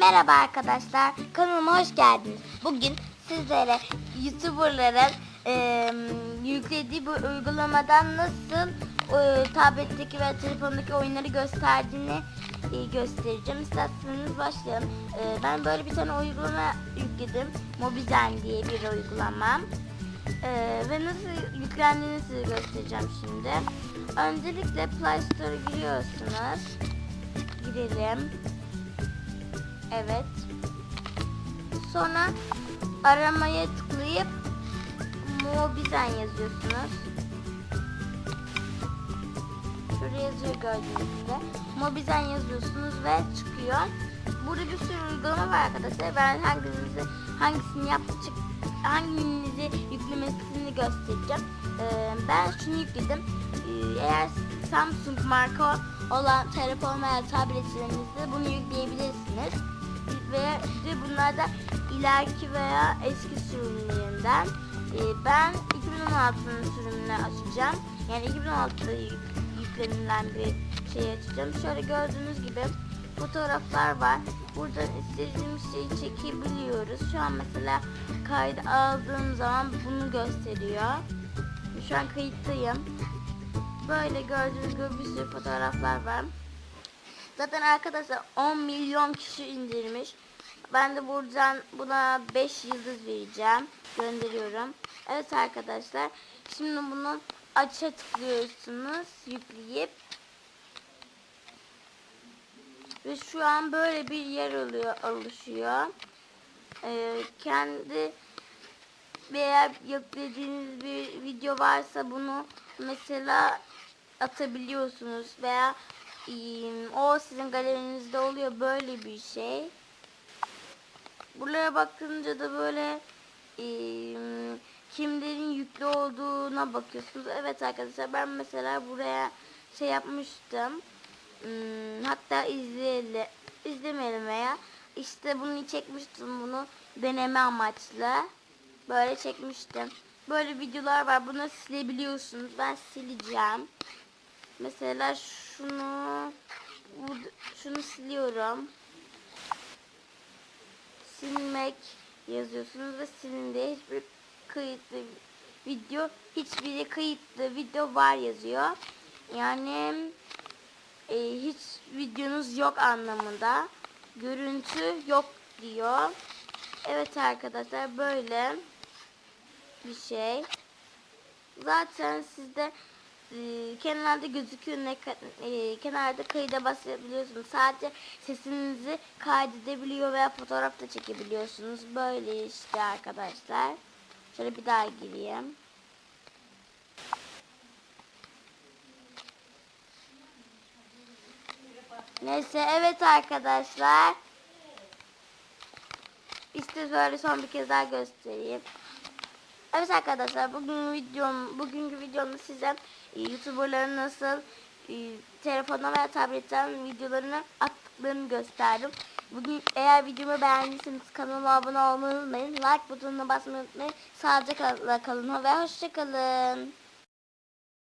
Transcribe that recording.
Merhaba arkadaşlar, kanalıma hoş geldiniz. Bugün sizlere YouTuber'ların eee, yüklediği bu uygulamadan nasıl eee, tabletteki ve telefondaki oyunları gösterdiğini eee, göstereceğim. İsterseniz başlayalım. Eee, ben böyle bir tane uygulama yükledim. Mobizen diye bir uygulama. Eee, ve nasıl yüklendiğini size göstereceğim şimdi. Öncelikle Play Store'a giriyorsunuz. Girelim. Evet. Sonra aramaya tıklayıp Mobizen yazıyorsunuz. Şuraya yazıyor gördüğünüz gibi. Mobizen yazıyorsunuz ve çıkıyor. Burada bir sürü uygulama var arkadaşlar. Ben hanginizi hangisini yapacak hanginizi yüklemesini göstereceğim. Ee, ben şunu yükledim. Ee, eğer Samsung marka olan telefon veya tabletlerinizde bunu yükleyebilirsiniz. Ve de bunlar da ileriki veya eski sürümlerinden. Ee, ben 2016'nın sürümünü açacağım. Yani 2016'da yük, yüklenilen bir şey açacağım. Şöyle gördüğünüz gibi fotoğraflar var. Buradan istediğimiz şeyi çekebiliyoruz. Şu an mesela kaydı aldığım zaman bunu gösteriyor. Şu an kayıttayım. Böyle gördüğünüz gibi bir sürü fotoğraflar var. Zaten arkadaşlar 10 milyon kişi indirmiş. Ben de buradan buna 5 yıldız vereceğim. Gönderiyorum. Evet arkadaşlar. Şimdi bunu aça tıklıyorsunuz. Yükleyip. Ve şu an böyle bir yer oluyor, oluşuyor. Ee, kendi veya yüklediğiniz bir video varsa bunu mesela atabiliyorsunuz veya em, o sizin galerinizde oluyor böyle bir şey. Buralara bakınca da böyle em, kimlerin yüklü olduğuna bakıyorsunuz. Evet arkadaşlar ben mesela buraya şey yapmıştım. Hmm, hatta izleyelim, izlemeyelim veya işte bunu çekmiştim bunu deneme amaçlı. Böyle çekmiştim. Böyle videolar var. Bunu silebiliyorsunuz. Ben sileceğim. Mesela şunu şunu siliyorum. Silmek yazıyorsunuz ve silindi. Hiçbir kayıtlı video hiçbiri kayıtlı video var yazıyor. Yani e, hiç videonuz yok anlamında. Görüntü yok diyor. Evet arkadaşlar böyle bir şey. Zaten sizde e, kenarda gözüküyor ne e, kenarda kayıda basabiliyorsunuz. Sadece sesinizi kaydedebiliyor veya fotoğraf da çekebiliyorsunuz. Böyle işte arkadaşlar. Şöyle bir daha gireyim. Neyse evet arkadaşlar. İşte böyle son bir kez daha göstereyim. Evet arkadaşlar bugün videom bugünkü videomda size e, YouTuber'ların nasıl e, telefondan veya tabletten videolarını attıklarını gösterdim. Bugün eğer videomu beğendiyseniz kanalıma abone olmayı unutmayın. Like butonuna basmayı unutmayın. Sağlıcakla kalın ve hoşçakalın.